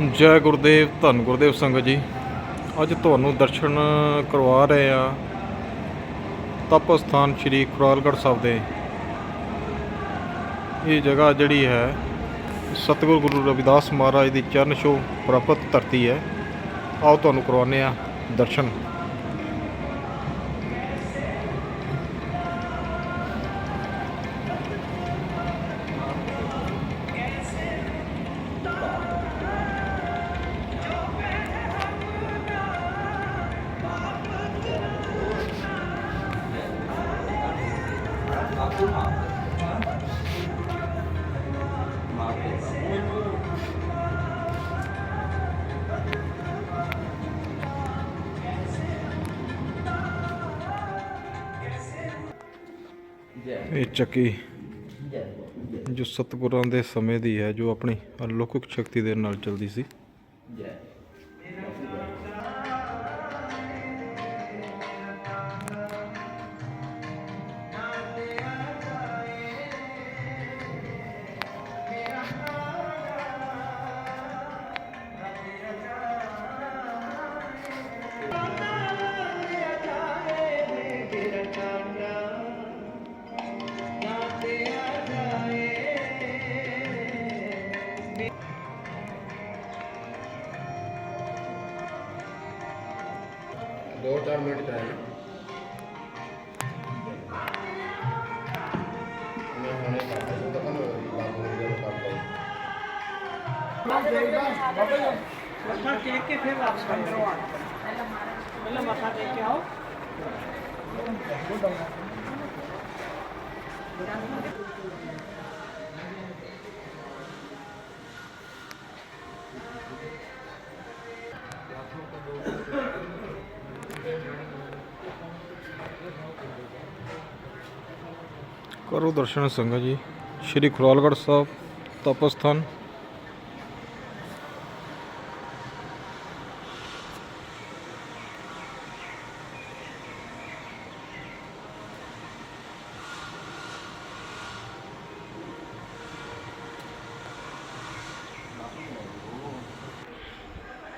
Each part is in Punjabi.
ਜੈ ਗੁਰਦੇਵ, ਧੰਨ ਗੁਰਦੇਵ ਸੰਗਤ ਜੀ। ਅੱਜ ਤੁਹਾਨੂੰ ਦਰਸ਼ਨ ਕਰਵਾ ਰਹੇ ਆ ਤਪ ਸਥਾਨ ਸ੍ਰੀ ਖੁਰਾਲਗੜ੍ਹ ਸਾਹਿਬ ਦੇ। ਇਹ ਜਗ੍ਹਾ ਜਿਹੜੀ ਹੈ, ਸਤਿਗੁਰੂ ਗੁਰੂ ਰਵਿਦਾਸ ਮਹਾਰਾਜ ਦੀ ਚਰਨ ਛੋਹ ਪ੍ਰਾਪਤ ਧਰਤੀ ਹੈ। ਆਓ ਤੁਹਾਨੂੰ ਕਰਵਾਉਂਦੇ ਆ ਦਰਸ਼ਨ। ਇਹ ਚੱਕੀ ਜੋ। ਸਤਿਗੁਰਾਂ ਦੇ ਸਮੇਂ ਦੀ ਹੈ ਜੋ ਆਪਣੀ ਅਲੌਕਿਕ ਸ਼ਕਤੀ ਦੇ ਨਾਲ ਚੱਲਦੀ ਸੀ। ਦੋ ਚਾਰ ਮਿੰਟ ਚਾਹੀਏ ਮੈਂ ਹੁਣੇ ਕਰਦਾ ਹਾਂ ਤਾਂ ਤੁਹਾਨੂੰ ਬਾਬੂ ਕਰੋ ਦਰਸ਼ਨ ਸੰਗਤ ਜੀ। ਸ਼੍ਰੀ ਖੁਰਾਲਗੜ੍ਹ ਸਾਹਿਬ ਤਪ ਸਥਾਨ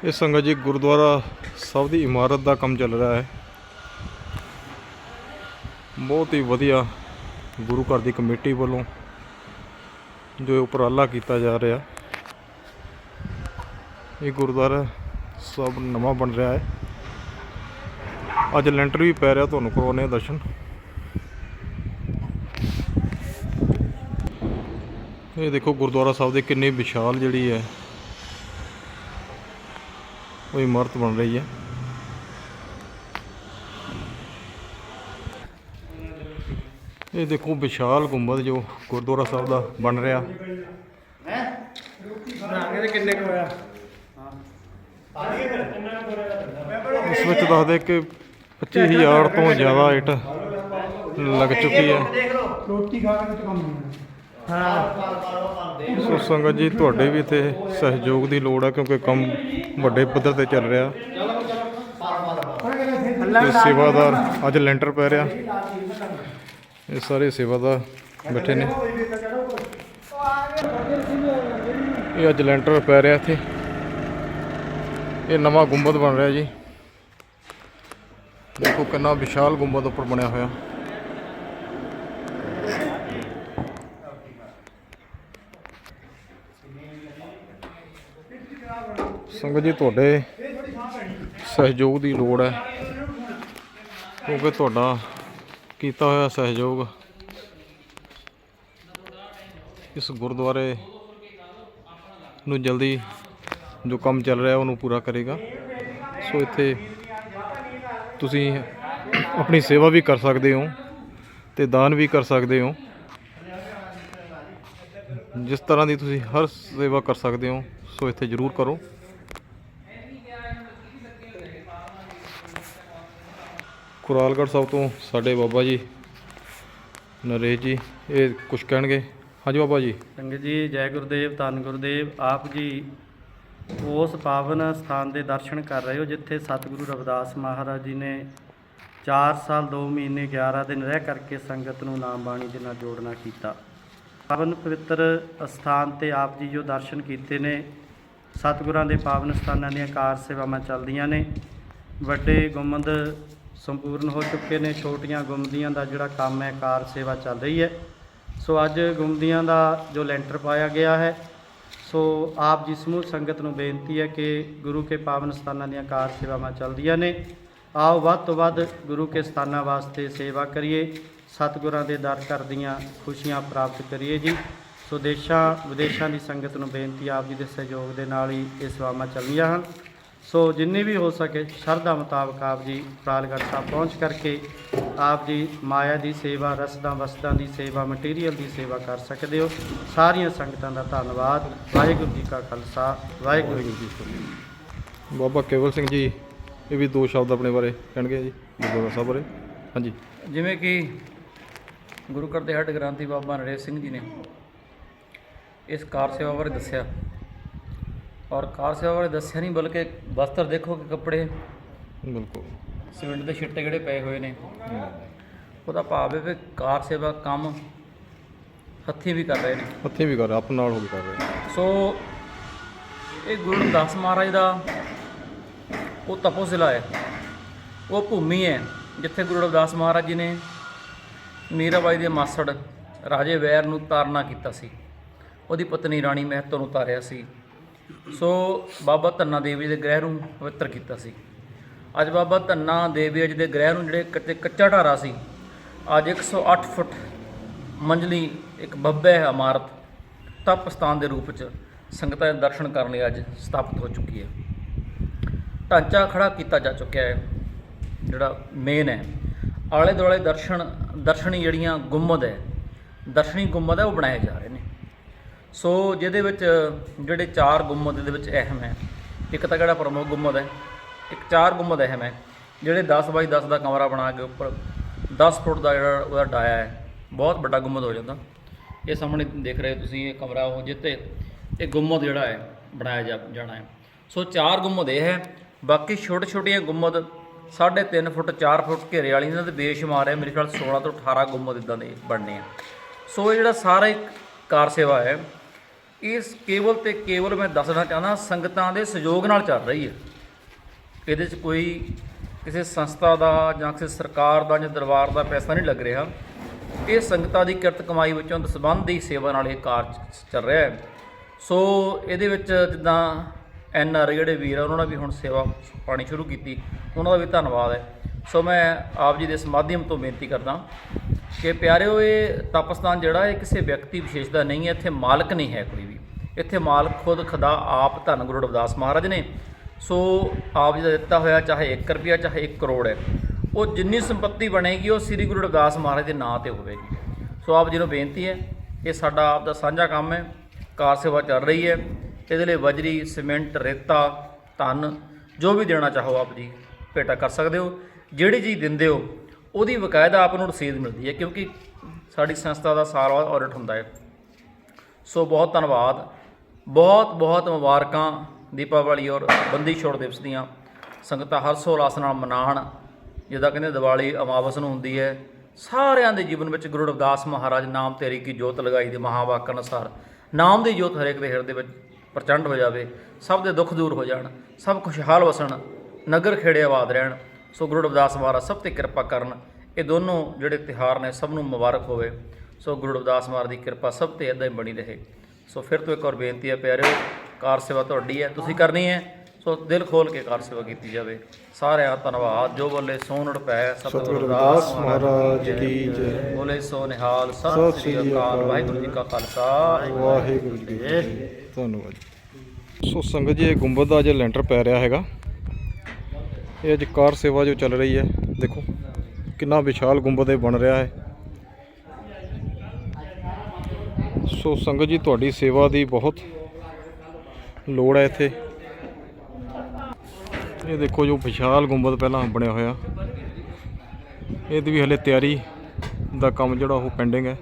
ਇਹ ਸੰਗਤ ਜੀ ਗੁਰਦੁਆਰਾ ਸਾਹਿਬ ਦੀ ਇਮਾਰਤ ਦਾ ਕੰਮ ਚੱਲ ਰਿਹਾ ਹੈ। ਬਹੁਤ ਹੀ ਵਧੀਆ ਗੁਰੂ ਘਰ ਦੀ ਕਮੇਟੀ ਵੱਲੋਂ ਜੋ ਉਪਰਾਲਾ ਕੀਤਾ ਜਾ ਰਿਹਾ, ਇਹ ਗੁਰਦੁਆਰਾ ਸਭ ਨਵਾਂ ਬਣ ਰਿਹਾ ਹੈ। ਅੱਜ ਲੈਂਟਰ ਵੀ ਪੈ ਰਿਹਾ, ਤੁਹਾਨੂੰ ਕਰਵਾਉਂਦੇ ਦਰਸ਼ਨ। ਇਹ ਦੇਖੋ ਗੁਰਦੁਆਰਾ ਸਾਹਿਬ ਦੇ ਕਿੰਨੀ ਵਿਸ਼ਾਲ ਜਿਹੜੀ ਹੈ, ਉਹ ਇਮਾਰਤ ਬਣ ਰਹੀ ਹੈ। ਇਹ ਦੇਖੋ ਵਿਸ਼ਾਲ ਗੁੰਬਦ ਜੋ ਗੁਰਦੁਆਰਾ ਸਾਹਿਬ ਦਾ ਬਣ ਰਿਹਾ। ਬਣਾਗੇ ਤੇ ਕਿੰਨੇ ਕੁ ਹੋਇਆ? ਇਸ ਵਿੱਚ ਦੱਸਦੇ ਕਿ 25000 ਤੋਂ ਜ਼ਿਆਦਾ ਇੱਟ ਲੱਗ ਚੁੱਕੀ ਹੈ। ਰੋਟੀ ਖਾ ਕੇ ਤੇ ਕੰਮ ਹੋਣਾ। ਹਾਂ। ਸੋ ਸੰਗਤ ਜੀ ਤੁਹਾਡੇ ਵੀ ਇੱਥੇ ਸਹਿਯੋਗ ਦੀ ਲੋੜ ਹੈ ਕਿਉਂਕਿ ਕੰਮ ਵੱਡੇ ਪੱਧਰ ਤੇ ਚੱਲ ਰਿਹਾ। ਤੇ ਸੇਵਾਦਾਰ ਅੱਜ ਲੈਂਟਰ ਪੈ ਰਿਹਾ। ਇਹ ਸਾਰੇ ਸੇਵਾਦਾਰ ਬੈਠੇ ਨੇ। ਇਹ ਅੱਜ ਲੈਂਟਰ ਪੈ ਰਿਹਾ ਇੱਥੇ। ਇਹ ਨਵਾਂ ਗੁੰਬਦ ਬਣ ਰਿਹਾ ਜੀ। ਦੇਖੋ ਕਿੰਨਾ ਵਿਸ਼ਾਲ ਗੁੰਬਦ ਉੱਪਰ ਬਣਿਆ ਹੋਇਆ। ਸੰਗਤ ਜੀ, ਤੁਹਾਡੇ ਸਹਿਯੋਗ ਦੀ ਲੋੜ ਹੈ। ਕਿਉਂਕਿ ਤੁਹਾਡਾ ਕੀਤਾ ਹੋਇਆ ਸਹਿਯੋਗ ਇਸ ਗੁਰਦੁਆਰੇ ਨੂੰ ਜਲਦੀ ਜੋ ਕੰਮ ਚੱਲ ਰਿਹਾ ਉਹਨੂੰ ਪੂਰਾ ਕਰੇਗਾ। ਸੋ ਇੱਥੇ ਤੁਸੀਂ ਆਪਣੀ ਸੇਵਾ ਵੀ ਕਰ ਸਕਦੇ ਹੋ ਤੇ ਦਾਨ ਵੀ ਕਰ ਸਕਦੇ ਹੋ। ਜਿਸ ਤਰ੍ਹਾਂ ਦੀ ਤੁਸੀਂ ਹਰ ਸੇਵਾ ਕਰ ਸਕਦੇ ਹੋ, ਸੋ ਇੱਥੇ ਜ਼ਰੂਰ ਕਰੋ। ਕੁਰਾਲਗੜ੍ਹ ਸਾਹਿਬ ਤੋਂ ਸਾਡੇ ਬਾਬਾ ਜੀ ਨਰੇਸ਼ ਜੀ, ਇਹ ਕੁਝ ਕਹਿਣਗੇ? ਹਾਂਜੀ ਬਾਬਾ ਜੀ। ਸੰਗਤ ਜੀ, ਜੈ ਗੁਰਦੇਵ, ਧੰਨ ਗੁਰਦੇਵ, ਆਪ ਜੀ ਉਸ ਪਾਵਨ ਸਥਾਨ ਦੇ ਦਰਸ਼ਨ ਕਰ ਰਹੇ ਹੋ, ਜਿੱਥੇ ਸਤਿਗੁਰੂ ਰਵਿਦਾਸ ਮਹਾਰਾਜ ਜੀ ਨੇ 4 ਸਾਲ 2 ਮਹੀਨੇ 11 ਦਿਨ ਰਹਿ ਕਰਕੇ ਸੰਗਤ ਨੂੰ ਨਾਮ ਬਾਣੀ ਦੇ ਨਾਲ ਜੋੜਨਾ ਕੀਤਾ। ਪਾਵਨ ਪਵਿੱਤਰ ਅਸਥਾਨ ਤੇ ਆਪ ਜੀ ਜੋ ਦਰਸ਼ਨ ਕੀਤੇ ਨੇ, ਸਤਿਗੁਰਾਂ ਦੇ ਪਾਵਨ ਸਥਾਨਾਂ ਦੀਆਂ ਕਾਰ ਸੇਵਾਵਾਂ ਚੱਲਦੀਆਂ ਨੇ, ਵੱਡੇ ਗੁੰਮਦ ਸੰਪੂਰਨ ਹੋ ਚੁੱਕੇ ਨੇ, ਛੋਟੀਆਂ ਗੁੰਮਦੀਆਂ ਦਾ ਜਿਹੜਾ ਕੰਮ ਹੈ, ਕਾਰ ਸੇਵਾ ਚੱਲ ਰਹੀ ਹੈ। ਸੋ ਅੱਜ ਗੁੰਮਦੀਆਂ ਦਾ ਜੋ ਲੈਂਟਰ ਪਾਇਆ ਗਿਆ ਹੈ, ਸੋ ਆਪ ਜੀ ਸਮੂਹ ਸੰਗਤ ਨੂੰ ਬੇਨਤੀ ਹੈ ਕਿ ਗੁਰੂ ਕੇ ਪਾਵਨ ਸਥਾਨਾਂ ਦੀਆਂ ਕਾਰ ਸੇਵਾਵਾਂ ਚੱਲਦੀਆਂ ਨੇ। ਆਓ ਵੱਧ ਤੋਂ ਵੱਧ ਗੁਰੂ ਕੇ ਸਥਾਨਾਂ ਵਾਸਤੇ ਸੇਵਾ ਕਰੀਏ, ਸਤਿਗੁਰਾਂ ਦੇ ਦਰ ਘਰ ਦੀਆਂ ਖੁਸ਼ੀਆਂ ਪ੍ਰਾਪਤ ਕਰੀਏ ਜੀ। ਸੋ ਦੇਸ਼ਾਂ, ਵਿਦੇਸ਼ਾਂ ਦੀ ਸੰਗਤ ਨੂੰ ਬੇਨਤੀ ਆਪ ਜੀ ਦੇ ਸਹਿਯੋਗ ਦੇ ਨਾਲ ਹੀ ਇਹ ਸੇਵਾਵਾਂ ਚੱਲੀਆਂ ਹਨ। ਸੋ ਜਿੰਨੀ ਵੀ ਹੋ ਸਕੇ ਸ਼ਰਧਾ ਮੁਤਾਬਕ ਆਪ ਜੀ ਪ੍ਰਾਲਗੜ੍ਹ ਸਾਹਿਬ ਪਹੁੰਚ ਕਰਕੇ ਆਪ ਜੀ ਮਾਇਆ ਦੀ ਸੇਵਾ ਰਸਦਾਂ ਵਸਦਾਂ ਦੀ ਸੇਵਾ ਮਟੀਰੀਅਲ ਦੀ ਸੇਵਾ ਕਰ ਸਕਦੇ ਹੋ। ਸਾਰੀਆਂ ਸੰਗਤਾਂ ਦਾ ਧੰਨਵਾਦ। ਵਾਹਿਗੁਰੂ ਜੀ ਕਾ ਖਾਲਸਾ ਵਾਹਿਗੁਰੂ ਜੀ ਕੀ ਫਤਿਹ। ਬਾਬਾ ਕੇਵਲ ਸਿੰਘ ਜੀ ਇਹ ਵੀ ਦੋ ਸ਼ਬਦ ਆਪਣੇ ਬਾਰੇ ਕਹਿਣਗੇ ਜੀ ਗੁਰਦੁਆਰਾ ਸਾਹਿਬ ਬਾਰੇ। ਹਾਂਜੀ। ਜਿਵੇਂ ਕਿ ਗੁਰੂ ਘਰ ਦੇ ਹੈੱਡ ਗ੍ਰੰਥੀ ਬਾਬਾ ਨਰੇਸ਼ ਸਿੰਘ ਜੀ ਨੇ ਇਸ ਕਾਰ ਸੇਵਾ ਬਾਰੇ ਦੱਸਿਆ। ਔਰ ਕਾਰ ਸੇਵਾ ਬਾਰੇ ਦੱਸਿਆ ਨਹੀਂ ਬਲਕਿ ਵਸਤਰ ਦੇਖੋ ਕਿ ਕੱਪੜੇ ਬਿਲਕੁਲ। ਸਿਮੈਂਟ ਦੇ ਛਿੱਟੇ ਜਿਹੜੇ ਪਏ ਹੋਏ ਨੇ। ਉਹਦਾ ਭਾਵ ਹੈ ਵੀ ਕਾਰ ਸੇਵਾ ਕੰਮ ਹੱਥੀਂ ਵੀ ਕਰ ਰਹੇ ਨੇ। ਹੱਥੀਂ ਵੀ ਕਰ ਰਹੇ ਆਪ ਨਾਲ ਹੋ ਕੇ ਕਰ ਰਹੇ ਸੋ ਇਹ ਗੁਰੂ ਰਵਿਦਾਸ ਮਹਾਰਾਜ ਦਾ ਉਹ ਤਪੋਜ਼ਿਲਾ ਹੈ। ਉਹ ਭੂਮੀ ਹੈ ਜਿੱਥੇ ਗੁਰੂ ਰਵਿਦਾਸ ਮਹਾਰਾਜ ਜੀ ਨੇ ਮੀਰਾਬਾਈ ਦੇ ਮਾਸੜ ਰਾਜੇ ਵੈਰ ਨੂੰ ਤਾਰਨਾ ਕੀਤਾ ਸੀ। ਉਹਦੀ ਪਤਨੀ ਰਾਣੀ ਮਹਿਤੋ ਨੂੰ ਤਾਰਿਆ ਸੀ। ਸੋ ਬਾਬਾ ਧੰਨਾ ਦੇਵੀ ਦੇ ਗ੍ਰਹਿ ਨੂੰ ਪਵਿੱਤਰ ਕੀਤਾ ਸੀ। ਅੱਜ ਬਾਬਾ ਧੰਨਾ ਦੇਵੀ ਜੀ ਦੇ ਗ੍ਰਹਿ ਨੂੰ ਜਿਹੜੇ ਕੱਚੇ ਕੱਚਾ ਢਾਰਾ ਸੀ, ਅੱਜ 108 ਫੁੱਟ ਮੰਜ਼ਲੀ ਇੱਕ ਬੱਬੇ ਇਮਾਰਤ ਤਪ ਸਥਾਨ ਦੇ ਰੂਪ ਚ ਸੰਗਤਾਂ ਦੇ ਦਰਸ਼ਨ ਕਰਨ ਲਈ ਅੱਜ ਸਥਾਪਿਤ ਹੋ ਚੁੱਕੀ ਹੈ। ਢਾਂਚਾ ਖੜਾ ਕੀਤਾ ਜਾ ਚੁੱਕਿਆ ਹੈ, ਜਿਹੜਾ ਮੇਨ ਹੈ। ਆਲੇ ਦੁਆਲੇ ਦਰਸ਼ਨ, ਦਰਸ਼ਨੀ ਜਿਹੜੀਆਂ ਗੁੰਮਦ ਹੈ, ਦਰਸ਼ਨੀ ਗੁੰਮਦ ਹੈ, ਉਹ ਬਣਾਏ ਜਾ ਰਹੇ ਨੇ। ਸੋ ਜਿਹਦੇ ਵਿੱਚ ਜਿਹੜੇ ਚਾਰ ਗੁੰਮਦ ਦੇ ਵਿੱਚ ਅਹਿਮ ਹੈ, ਇੱਕ ਤਾਂ ਕਿਹੜਾ ਪ੍ਰਮੁੱਖ ਗੁੰਮਦ ਹੈ? ਇੱਕ ਚਾਰ ਗੁੰਮਦ ਅਹਿਮ ਹੈ, ਜਿਹੜੇ 10 ਬਾਈ 10 ਦਾ ਕਮਰਾ ਬਣਾ ਕੇ ਉੱਪਰ 10 ਫੁੱਟ ਦਾ ਜਿਹੜਾ ਉਹਦਾ ਡਾਇਆ ਹੈ, ਬਹੁਤ ਵੱਡਾ ਗੁੰਮਦ ਹੋ ਜਾਂਦਾ। ਇਹ ਸਾਹਮਣੇ ਦੇਖ ਰਹੇ ਤੁਸੀਂ, ਇਹ ਕਮਰਾ ਉਹ ਜਿੱਤੇ ਇਹ ਗੁੰਮਦ ਜਿਹੜਾ ਹੈ, ਬਣਾਇਆ ਜਾ, ਜਾਣਾ ਹੈ। ਸੋ ਚਾਰ ਗੁੰਮਦ ਇਹ ਹੈ, ਬਾਕੀ ਛੋਟੇ ਛੋਟੀਆਂ ਗੁੰਮਦ 3.5 ਫੁੱਟ 4 ਫੁੱਟ ਘੇਰੇ ਵਾਲੀ ਇਹਨਾਂ ਦੇ ਬੇਸ਼ੁਮਾਰ ਹੈ, ਮੇਰੇ ਖਿਆਲ 16 ਤੋਂ 18 ਗੁੰਮਦ ਇਦਾਂ ਦੇ ਬਣਨੇ ਆ। ਸੋ ਇਹ ਜਿਹੜਾ ਸਾਰਾ ਇੱਕ ਕਾਰ ਸੇਵਾ ਹੈ ਇਸ ਕੇਵਲ ਤੇ ਕੇਵਲ ਮੈਂ ਦੱਸਣਾ ਚਾਹੁੰਦਾ, ਸੰਗਤਾਂ ਦੇ ਸਹਿਯੋਗ ਨਾਲ ਚੱਲ ਰਹੀ ਹੈ। ਇਹਦੇ 'ਚ ਕੋਈ ਕਿਸੇ ਸੰਸਥਾ ਦਾ ਜਾਂ ਕਿਸੇ ਸਰਕਾਰ ਦਾ ਜਾਂ ਦਰਬਾਰ ਦਾ ਪੈਸਾ ਨਹੀਂ ਲੱਗ ਰਿਹਾ। ਇਹ ਸੰਗਤਾਂ ਦੀ ਕਿਰਤ ਕਮਾਈ ਵਿੱਚੋਂ ਦਸਬੰਧ ਦੀ ਸੇਵਾ ਨਾਲ ਇਹ ਕਾਰਜ ਚੱਲ ਰਿਹਾ ਹੈ। ਸੋ ਇਹਦੇ ਵਿੱਚ ਜਿੱਦਾਂ ਐਨ ਆਰ ਜਿਹੜੇ ਵੀਰ ਆ, ਉਹਨਾਂ ਨੇ ਵੀ ਹੁਣ ਸੇਵਾ ਪਾਣੀ ਸ਼ੁਰੂ ਕੀਤੀ। ਉਹਨਾਂ ਦਾ ਵੀ ਧੰਨਵਾਦ ਹੈ। ਸੋ ਮੈਂ ਆਪ ਜੀ ਦੇ ਇਸ ਮਾਧਿਅਮ ਤੋਂ ਬੇਨਤੀ ਕਰਦਾ ਕਿ ਪਿਆਰਿਓ, ਇਹ ਤਪਸਥਾਨ ਜਿਹੜਾ ਇਹ ਕਿਸੇ ਵਿਅਕਤੀ ਵਿਸ਼ੇਸ਼ ਦਾ ਨਹੀਂ ਹੈ, ਇੱਥੇ ਮਾਲਕ ਨਹੀਂ ਹੈ ਕੋਈ ਵੀ। ਇੱਥੇ ਮਾਲਕ ਖੁਦ ਖੁਦਾ ਆਪ ਧੰਨ ਗੁਰੂ ਰਵਿਦਾਸ ਮਹਾਰਾਜ ਨੇ। ਸੋ ਆਪ ਜੀ ਦਾ ਦਿੱਤਾ ਹੋਇਆ ਚਾਹੇ 1 ਰੁਪਿਆ ਚਾਹੇ 1 ਕਰੋੜ ਹੈ। ਉਹ ਜਿੰਨੀ ਸੰਪਤੀ ਬਣੇਗੀ, ਉਹ ਸ੍ਰੀ ਗੁਰੂ ਰਵਿਦਾਸ ਮਹਾਰਾਜ ਦੇ ਨਾਂ ਤੇ ਹੋਵੇਗੀ। ਸੋ ਆਪ ਜੀ ਨੂੰ ਬੇਨਤੀ ਹੈ, ਇਹ ਸਾਡਾ ਆਪ ਦਾ ਸਾਂਝਾ ਕੰਮ ਹੈ, ਕਾਰ ਸੇਵਾ ਚੱਲ ਰਹੀ ਹੈ। ਇਹਦੇ ਲਈ ਵਜਰੀ, ਸੀਮੈਂਟ, ਰੇਤਾ, ਧਨ, ਜੋ ਵੀ ਦੇਣਾ ਚਾਹੋ ਆਪ ਜੀ, ਭੇਟਾ ਕਰ ਸਕਦੇ ਹੋ। ਜਿਹੜੀ ਚੀਜ਼ ਦਿੰਦੇ ਹੋ ਉਹਦੀ ਬਕਾਇਦਾ ਆਪ ਨੂੰ ਰਸੀਦ ਮਿਲਦੀ ਹੈ, ਕਿਉਂਕਿ ਸਾਡੀ ਸੰਸਥਾ ਦਾ ਸਾਲ ਬਾਅਦ ਆਡਿਟ ਹੁੰਦਾ ਹੈ। ਸੋ ਬਹੁਤ ਧੰਨਵਾਦ। ਬਹੁਤ ਬਹੁਤ ਮੁਬਾਰਕਾਂ ਦੀਪਾਵਲੀ ਔਰ ਬੰਦੀ ਛੋੜ ਦਿਵਸ ਦੀਆਂ। ਸੰਗਤਾਂ ਹਰਸ਼ ਉਲਾਸ ਨਾਲ ਮਨਾਉਣ, ਜਿੱਦਾਂ ਕਹਿੰਦੇ ਦੀਵਾਲੀ ਅਮਾਵਸ ਨੂੰ ਹੁੰਦੀ ਹੈ। ਸਾਰਿਆਂ ਦੇ ਜੀਵਨ ਵਿੱਚ ਗੁਰੂ ਰਵਿਦਾਸ ਮਹਾਰਾਜ ਨਾਮ ਤੇਰੀ ਕੀ ਜੋਤ ਲਗਾਈ ਦੇ ਮਹਾਵਾਕ ਅਨੁਸਾਰ। ਨਾਮ ਦੀ ਜੋਤ ਹਰੇਕ ਦੇ ਹਿਰਦੇ ਵਿੱਚ ਪ੍ਰਚੰਡ ਹੋ ਜਾਵੇ, ਸਭ ਦੇ ਦੁੱਖ ਦੂਰ ਹੋ ਜਾਣ, ਸਭ ਖੁਸ਼ਹਾਲ ਵਸਣ, ਨਗਰ ਖੇੜੇ ਆਬਾਦ ਰਹਿਣ। ਸੋ ਗੁਰੂ ਰਵਿਦਾਸ ਮਹਾਰਾਜ ਸਭ ਤੇ ਕਿਰਪਾ ਕਰਨ ਇਹ ਦੋਨੋਂ ਜਿਹੜੇ ਤਿਹਾਰ ਨੇ ਸਭ ਨੂੰ ਮੁਬਾਰਕ ਹੋਵੇ। ਸੋ ਗੁਰੂ ਰਵਿਦਾਸ ਮਹਾਰਾਜ ਦੀ ਕਿਰਪਾ ਸਭ ਤੇ ਇਦਾਂ ਹੀ ਬਣੀ ਰਹੇ। ਸੋ ਫਿਰ ਤੋਂ ਇੱਕ ਵਾਰ ਬੇਨਤੀ ਹੈ ਪਿਆਰਿਓ ਕਾਰ ਸੇਵਾ ਤੁਹਾਡੀ ਹੈ ਤੁਸੀਂ ਕਰਨੀ ਹੈ। ਸੋ ਦਿਲ ਖੋਲ ਕੇ ਕਾਰ ਸੇਵਾ ਕੀਤੀ ਜਾਵੇ। ਸਾਰਿਆਂ ਦਾ ਧੰਨਵਾਦ। ਜੋ ਬੋਲੇ ਸੋਨੜ ਪੈ ਸਤਿਗੁਰੂ ਰਵਿਦਾਸ ਮਹਾਰਾਜ ਕੀ ਜੈ। ਬੋਲੇ ਸੋ ਨਿਹਾਲ। ਸਤਿ ਸ੍ਰੀ ਅਕਾਲ। ਵਾਹਿਗੁਰੂ ਜੀ ਕਾ ਖਾਲਸਾ। ਵਾਹਿਗੁਰੂ ਜੀ। ਧੰਨਵਾਦ ਸੋ ਸੰਗਤ ਜੀ ਇਹ ਗੁੰਬਦ ਦਾ ਜੇ ਲੈਂਟਰ ਪੈ ਰਿਹਾ ਹੈਗਾ। ਇਹ ਅੱਜ ਕਾਰ ਸੇਵਾ ਜੋ ਚੱਲ ਰਹੀ ਹੈ, ਦੇਖੋ ਕਿੰਨਾ ਵਿਸ਼ਾਲ ਗੁੰਬਦ ਇਹ ਬਣ ਰਿਹਾ ਹੈ। ਸੋ ਸੰਗਤ ਜੀ, ਤੁਹਾਡੀ ਸੇਵਾ ਦੀ ਬਹੁਤ ਲੋੜ ਹੈ ਇੱਥੇ। ਇਹ ਦੇਖੋ ਜੋ ਵਿਸ਼ਾਲ ਗੁੰਬਦ ਪਹਿਲਾਂ ਬਣਿਆ ਹੋਇਆ। ਇਹਦੀ ਵੀ ਹਲੇ ਤਿਆਰੀ ਦਾ ਕੰਮ ਜਿਹੜਾ ਉਹ ਪੈਂਡਿੰਗ ਹੈ।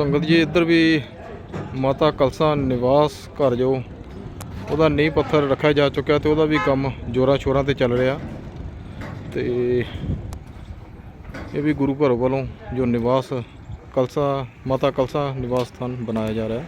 ਸੰਗਤ ਜੀ, ਇੱਧਰ ਵੀ ਮਾਤਾ ਕਲਸਾ ਨਿਵਾਸ ਘਰ ਜੋ, ਉਹਦਾ ਨੀਂਹ ਪੱਥਰ ਰੱਖਿਆ ਜਾ ਚੁੱਕਿਆ ਤੇ ਉਹਦਾ ਵੀ ਕੰਮ ਜੋਰਾਂ ਸ਼ੋਰਾਂ ਤੇ ਚੱਲ ਰਿਹਾ। ਤੇ ਇਹ ਵੀ ਗੁਰੂ ਘਰ ਵੱਲੋਂ ਜੋ ਨਿਵਾਸ ਕਲਸਾ, ਮਾਤਾ ਕਲਸਾ ਨਿਵਾਸ ਸਥਾਨ ਬਣਾਇਆ ਜਾ ਰਿਹਾ।